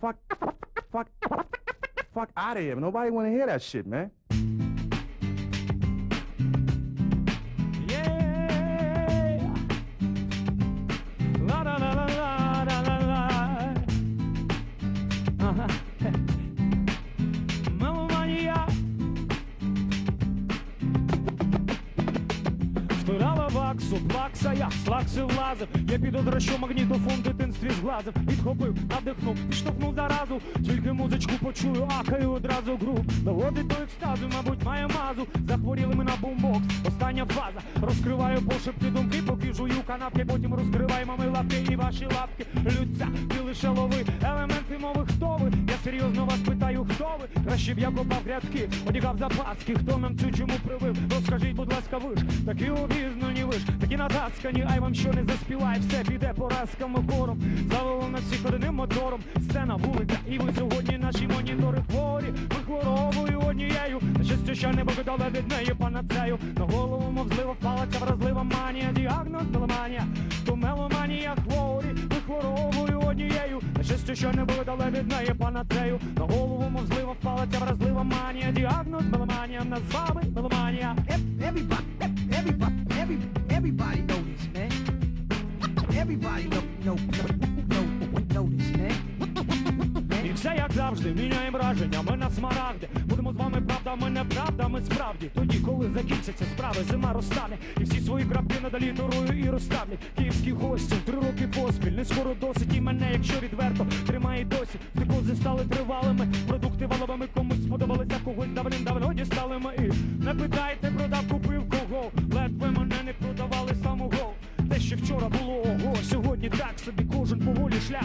Fuck, fuck, fuck out of here. Nobody want to hear that shit, man. Yeah. La la la la la la la uh-huh. la. Втирала ваксу, плакса, я слакси влазив. Я підозра, що магнітофон в дитинстві зглазив. Підхопив, надихнув, підштовхнув заразу. Тільки музичку почую, акаю одразу груп. Доводить до екстазу, мабуть, має мазу. Захворіли ми на бумбокс. Остання фаза. Розкриваю пошепки думки, поки жую канапки, потім розкриваю мами лапки і ваші лапки. Лються, ти лише лови. Елементи мови, хто ви? Я серйозно вас питаю, хто ви? Краще б я копав грядки, одягав запаски, хто нам цю чому привив? Розкажіть, будь ласка, ви ж такі обізнані ви ж, такі натаскані, ай вам що не заспіває, все піде поразками хором. Завело на всіх одним мотором. Сцена, вулиця, і ви сьогодні наші монітори хворі. Ми хворобою однією. На щастя, що не дали від неї панацею. На голову мов впала ця вразлива манія. Що не видали від неї панацею. На голову мов злива впала ця вразлива манія. Діагноз меломанія, нас з вами меломанія. Everybody, everybody, everybody, everybody know this, man. Everybody know, know, know, завжди, міняємо враження, ми на смарагди. Будемо з вами правда, ми неправда, ми справді. Тоді, коли закінчаться справи, зима розтане. І всі свої крапки надалі торою і розставлять. Київські гості, три роки поспіль, не скоро досить. І мене, якщо відверто, тримає досі. Втикози стали тривалими, продукти валовими комусь сподобалися, когось давним-давно дістали ми. І не питайте, продав, купив кого. Ледве мене не продавали самого. Те, що вчора було ого, сьогодні так собі кожен поволі шлях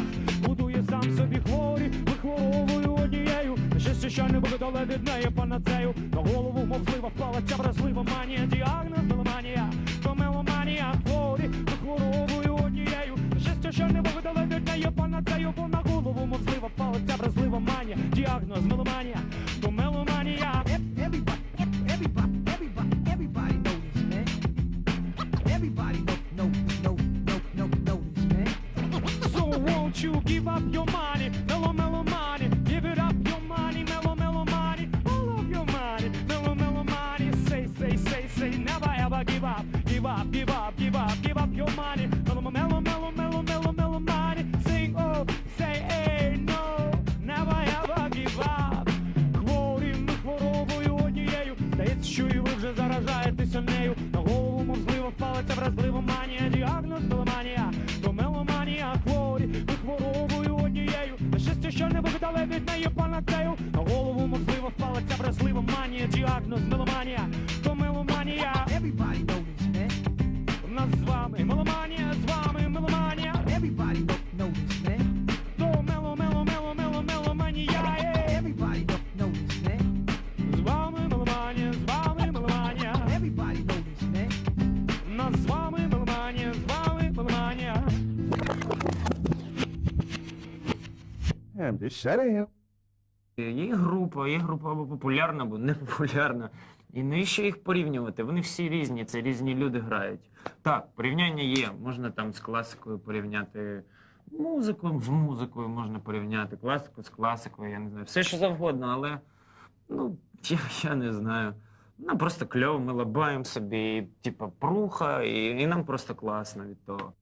щастя, що не вигадали від неї панацею. На голову мовзлива впала ця вразлива манія, діагноз меломанія, то меломанія хворі, хворобою однією. Щастя, що не вигадали від неї панацею, бо на голову мовзлива впала ця вразлива манія, діагноз меломанія, то меломанія. Everybody, everybody, everybody, everybody know man. Everybody know, know, know, know, know, know this, man. So won't you give up your money, never ever give up, give up, give up, give up, give up your money, mellow mellow mellow mellow mellow mellow money. Sing oh, say hey no, never ever give up. Хворі ми хворобою однією, здається, що і ви вже заражаєтеся нею. На голову можливо впала ця вразлива манія, діагноз меломанія, то меломанія хворі, ми хворобою однією. На щастя, що не вигадали від неї панацею. На голову можливо впала ця вразлива манія, діагноз меломанія. З вами меломанія, з вами меломанія, Everybody know, know this, man. то мело, мело, мело, мело, меломанія. є. Everybody know, know this, man. З вами меломанія, з вами меломанія. Everybody know this, man. Нас з вами меломанія, з вами меломанія. Damn, this shit ain't Є група, є група або популярна, або не популярна. І навіщо їх порівнювати? Вони всі різні, це різні люди грають. Так, порівняння є. Можна там з класикою порівняти музику, з музикою можна порівняти, класику з класикою, я не знаю. Все що завгодно, але ну, я, я не знаю. Нам просто кльово, ми лабаємо собі, типа, пруха, і, і нам просто класно від того.